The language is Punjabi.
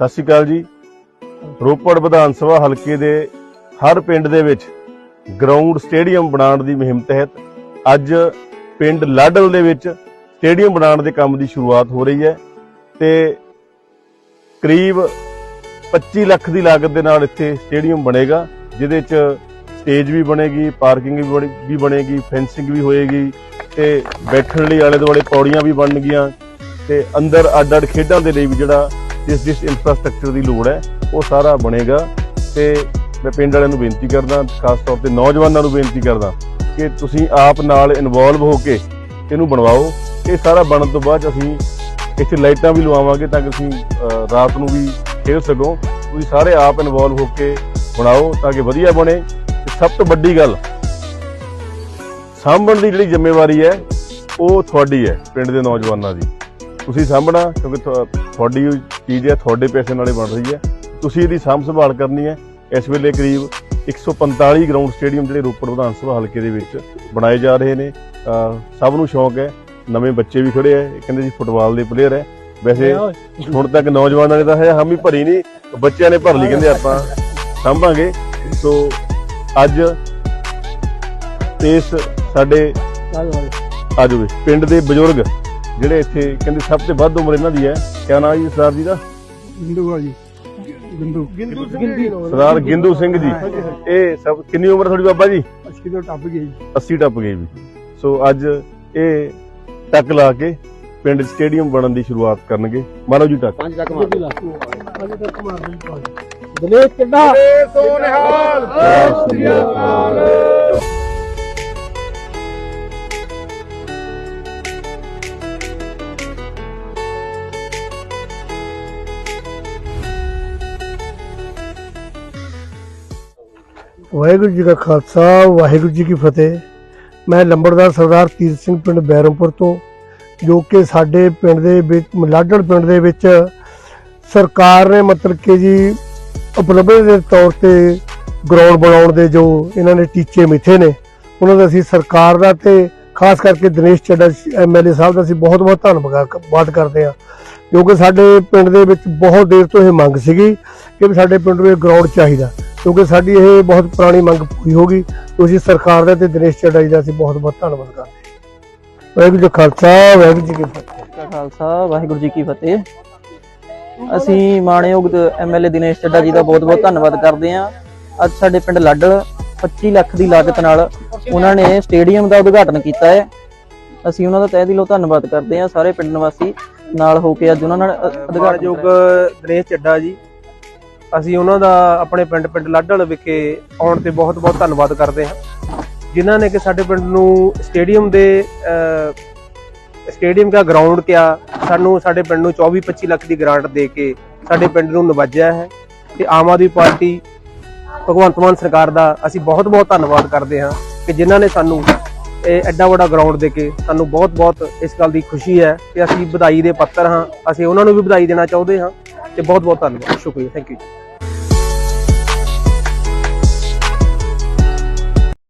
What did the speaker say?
ਸਤਿ ਸ਼੍ਰੀ ਅਕਾਲ ਜੀ। ਰੋਪੜ ਵਿਧਾਨ ਸਭਾ ਹਲਕੇ ਦੇ ਹਰ ਪਿੰਡ ਦੇ ਵਿੱਚ ਗਰਾਊਂਡ ਸਟੇਡੀਅਮ ਬਣਾਉਣ ਦੀ ਮੁਹਿੰਮ ਤਹਿਤ ਅੱਜ ਪਿੰਡ ਲਾਡਲ ਦੇ ਵਿੱਚ ਸਟੇਡੀਅਮ ਬਣਾਉਣ ਦੇ ਕੰਮ ਦੀ ਸ਼ੁਰੂਆਤ ਹੋ ਰਹੀ ਹੈ ਤੇ ਕਰੀਬ 25 ਲੱਖ ਦੀ ਲਾਗਤ ਦੇ ਨਾਲ ਇੱਥੇ ਸਟੇਡੀਅਮ ਬਣੇਗਾ, ਜਿਹਦੇ 'ਚ ਸਟੇਜ ਵੀ ਬਣੇਗੀ ਪਾਰਕਿੰਗ ਵੀ ਬਣੇ- ਵੀ ਬਣੇਗੀ ਫੈਂਸਿੰਗ ਵੀ ਹੋਏਗੀ ਤੇ ਬੈਠਣ ਲਈ ਆਲੇ ਦੁਆਲੇ ਪੌੜੀਆਂ ਵੀ ਬਣਨਗੀਆਂ ਤੇ ਅੰਦਰ ਅੱਡ ਅੱਡ ਖੇਡਾਂ ਦੇ ਲਈ ਵੀ ਜਿਹੜਾ ਜਿਸ ਜਿਸ ਇਨਫਰਾਸਟ੍ਰਕਚਰ ਦੀ ਲੋੜ ਹੈ, ਉਹ ਸਾਰਾ ਬਣੇਗਾ। ਤੇ ਮੈਂ ਪਿੰਡ ਵਾਲਿਆਂ ਨੂੰ ਬੇਨਤੀ ਕਰਦਾ, ਖਾਸ ਤੌਰ ਤੇ ਨੌਜਵਾਨਾਂ ਨੂੰ ਬੇਨਤੀ ਕਰਦਾ ਕਿ ਤੁਸੀਂ ਆਪ ਨਾਲ ਇਨਵੋਲਵ ਹੋ ਕੇ ਇਹਨੂੰ ਬਣਵਾਓ। ਇਹ ਸਾਰਾ ਬਣਨ ਤੋਂ ਬਾਅਦ 'ਚ ਅਸੀਂ ਇੱਥੇ ਲਾਈਟਾਂ ਵੀ ਲਵਾਵਾਂਗੇ ਤਾਂ ਕਿ ਤੁਸੀਂ ਰਾਤ ਨੂੰ ਵੀ ਖੇਡ ਸਕੋ। ਤੁਸੀਂ ਸਾਰੇ ਆਪ ਇਨਵੋਲਵ ਹੋ ਕੇ ਬਣਾਓ ਤਾਂ ਕਿ ਵਧੀਆ ਬਣੇ। ਸਭ ਤੋਂ ਵੱਡੀ ਗੱਲ, ਸਾਂਭਣ ਦੀ ਜਿਹੜੀ ਜ਼ਿੰਮੇਵਾਰੀ ਹੈ, ਉਹ ਤੁਹਾਡੀ ਹੈ, ਪਿੰਡ ਦੇ ਨੌਜਵਾਨਾਂ ਦੀ। ਤੁਸੀਂ ਸਾਂਭਣਾ ਕਿਉਂਕਿ ਤੁਹਾ- ਤੁਹਾਡੀ ਚੀਜ਼ ਹੈ ਤੁਹਾਡੇ ਪੈਸੇ ਨਾਲੇ ਬਣ ਰਹੀ ਹੈ। ਤੁਸੀਂ ਇਹਦੀ ਸਾਂਭ ਸੰਭਾਲ ਕਰਨੀ ਹੈ। ਇਸ ਵੇਲੇ ਕਰੀਬ 145 ਗਰਾਊਂਡ ਸਟੇਡੀਅਮ ਜਿਹੜੇ ਰੋਪੜ ਵਿਧਾਨ ਸਭਾ ਹਲਕੇ ਦੇ ਵਿੱਚ ਬਣਾਏ ਜਾ ਰਹੇ ਨੇ। ਸਭ ਨੂੰ ਸ਼ੌਂਕ ਹੈ। ਨਵੇਂ ਬੱਚੇ ਵੀ ਖੜੇ ਆ ਇਹ ਕਹਿੰਦੇ ਜੀ ਫੁੱਟਬਾਲ ਦੇ ਪਲੇਅਰ ਹੈ। ਵੈਸੇ ਹੁਣ ਤੱਕ ਨੌਜਵਾਨਾਂ ਨੇ ਤਾਂ ਹੈ ਹਮ ਹੀ ਭਰੀ ਨਹੀਂ। ਬੱਚਿਆਂ ਨੇ ਭਰ ਲਈ ਕਹਿੰਦੇ ਆਪਾਂ। ਸਾਂਭਾਂਗੇ। ਸੋ ਅੱਜ ਇਸ ਸਾਡੇ ਆਜੋ ਵੀ। ਪਿੰਡ ਦੇ ਬਜ਼ੁਰਗ ਜਿਹੜੇ ਇੱਥੇ ਕਹਿੰਦੇ ਸਭ ਤੋਂ ਵੱਧ ਉਮਰ ਇਹਨਾਂ ਦੀ ਹੈ। ਕਿਆ ਨਾਮ ਜੀ ਸਰਦਾਰ ਜੀ ਦਾ? ਗਿੰਦੂ ਆ ਜੀ। ਗਿੰਦੂ ਗਿੰਦੂ। ਸਰਦਾਰ ਗਿੰਦੂ ਸਿੰਘ ਜੀ। ਇਹ ਸਭ ਕਿੰਨੀ ਉਮਰ ਤੁਹਾਡੀ ਬਾਬਾ ਜੀ? ਅਸਕੀ ਤੋਂ ਟੱਪ ਗਈ। 80 ਟੱਪ ਗਏ ਵੀ ਸੋ ਅੱਜ ਇਹ ਟੱਕ ਲਾ ਕੇ ਪਿੰਡ ਸਟੇਡੀਅਮ ਬਣਨ ਦੀ ਸ਼ੁਰੂਆਤ ਕਰਨਗੇ। ਮਾਰੋ ਜੀ ਟੱਕ। ਪੰਜ ਤੱਕ ਮਾਰ ਅੱਜ ਤੱਕ ਮਾਰ ਦੇ ਦਲੇਸ਼ ਕਿੱਡਾ ਸੋਨਿਹਾਲ। ਵਾਹਿਗੁਰੂ ਜੀ ਕਾ ਖਾਲਸਾ, ਵਾਹਿਗੁਰੂ ਜੀ ਕੀ ਫਤਿਹ। ਮੈਂ ਲੰਬੜਦਾਰ ਸਰਦਾਰ ਤੀਰ ਸਿੰਘ ਪਿੰਡ ਬੈਰਮਪੁਰ ਤੋਂ, ਜੋ ਕਿ ਸਾਡੇ ਪਿੰਡ ਦੇ ਵਿੱਚ ਮਲਾਡੜ ਪਿੰਡ ਦੇ ਵਿੱਚ ਸਰਕਾਰ ਨੇ ਮਤਲਬ ਕਿ ਜੀ ਉਪਲਬਧ ਦੇ ਤੌਰ ਤੇ ਗਰਾਊਂਡ ਬਣਾਉਣ ਦੇ ਜੋ ਇਹਨਾਂ ਨੇ ਟੀਚੇ ਮਿੱਥੇ ਨੇ, ਉਹਨਾਂ ਦਾ ਅਸੀਂ ਸਰਕਾਰ ਦਾ ਤੇ ਖਾਸ ਕਰਕੇ ਦਿਨੇਸ਼ ਚੱਡਾ ਐਮਐਲਏ ਸਾਹਿਬ ਦਾ ਅਸੀਂ ਬਹੁਤ ਬਹੁਤ ਧੰਨਵਾਦ ਕਰਦੇ ਹਾਂ। ਕਿਉਂਕਿ ਸਾਡੇ ਪਿੰਡ ਦੇ ਵਿੱਚ ਬਹੁਤ ਦੇਰ ਤੋਂ ਇਹ ਮੰਗ ਸੀਗੀ ਕਿ ਵੀ ਸਾਡੇ ਪਿੰਡ ਨੂੰ ਇਹ ਗਰਾਊਂਡ ਚਾਹੀਦਾ। ਕਿਉਂਕਿ ਸਾਡੀ ਇਹ ਬਹੁਤ ਪੁਰਾਣੀ ਮੰਗ ਪੂਰੀ ਹੋ ਗਈ ਤੁਸੀਂ ਸਰਕਾਰ ਦਾ ਤੇ ਦਿਨੇਸ਼ ਚੱਡਾ ਜੀ ਦਾ ਅਸੀਂ ਬਹੁਤ ਬਹੁਤ ਧੰਨਵਾਦ ਕਰਦੇ ਹਾਂ। ਵਾਹਿਗੁਰੂ ਜੀ ਕਾ ਖਾਲਸਾ ਵਾਹਿਗੁਰੂ ਜੀ ਕੀ ਫਤਿਹ। ਕਾ ਖਾਲਸਾ ਵਾਹਿਗੁਰੂ ਜੀ ਕੀ ਫਤਿਹ। ਅਸੀਂ ਮਾਣਯੋਗ ਐਮਐਲਏ ਦਿਨੇਸ਼ ਚੱਡਾ ਜੀ ਦਾ ਬਹੁਤ-ਬਹੁਤ ਧੰਨਵਾਦ ਕਰਦੇ ਹਾਂ। ਅੱਜ ਸਾਡੇ ਪਿੰਡ ਲੱਡਲ 25 ਲੱਖ ਦੀ ਲਾਗਤ ਨਾਲ ਉਹਨਾਂ ਨੇ ਸਟੇਡੀਅਮ ਦਾ ਉਦਘਾਟਨ ਕੀਤਾ ਹੈ। ਅਸੀਂ ਉਹਨਾਂ ਦਾ ਤਹਿ ਦਿਲੋਂ ਧੰਨਵਾਦ ਕਰਦੇ ਹਾਂ। ਸਾਰੇ ਪਿੰਡ ਨਿਵਾਸੀ ਨਾਲ ਹੋ ਕੇ ਅੱਜ ਉਹਨਾਂ ਨਾਲ ਉਦਘਾਟਨ ਦਿਨੇਸ਼ ਚੱਡਾ ਜੀ ਅਸੀਂ ਉਹਨਾਂ ਦਾ ਆਪਣੇ ਪਿੰਡ ਪਿੰਡ ਲਾਡਲ ਵਿਖੇ ਆਉਣ ਤੇ ਬਹੁਤ-ਬਹੁਤ ਧੰਨਵਾਦ ਕਰਦੇ ਹਾਂ। ਜਿਨ੍ਹਾਂ ਨੇ ਕਿ ਸਾਡੇ ਪਿੰਡ ਨੂੰ ਸਟੇਡੀਅਮ ਦੇ ਸਟੇਡੀਅਮ ਦਾ ਗਰਾਊਂਡ ਕਿਆ, ਸਾਨੂੰ ਸਾਡੇ ਪਿੰਡ ਨੂੰ 24-25 ਲੱਖ ਦੀ ਗ੍ਰਾਂਟ ਦੇ ਕੇ ਸਾਡੇ ਪਿੰਡ ਨੂੰ ਨਵਾਜਿਆ ਹੈ। ਤੇ ਆਮ ਆਦਮੀ ਪਾਰਟੀ, ਭਗਵੰਤ ਮਾਨ ਸਰਕਾਰ ਦਾ ਅਸੀਂ ਬਹੁਤ-ਬਹੁਤ ਧੰਨਵਾਦ ਕਰਦੇ ਹਾਂ ਕਿ ਜਿਨ੍ਹਾਂ ਨੇ ਸਾਨੂੰ ਇਹ ਐਡਾ ਵੱਡਾ ਗਰਾਊਂਡ ਦੇ ਕੇ ਸਾਨੂੰ ਬਹੁਤ-ਬਹੁਤ ਇਸ ਗੱਲ ਦੀ ਖੁਸ਼ੀ ਹੈ ਕਿ ਅਸੀਂ ਵਧਾਈ ਦੇ ਪੱਤਰ ਹਾਂ। ਅਸੀਂ ਉਹਨਾਂ ਨੂੰ ਵੀ ਵਧਾਈ ਦੇਣਾ ਚਾਹੁੰਦੇ ਹਾਂ ਤੇ ਬਹੁਤ-ਬਹੁਤ ਧੰਨਵਾਦ। ਸ਼ੁਕਰੀਆ। Thank you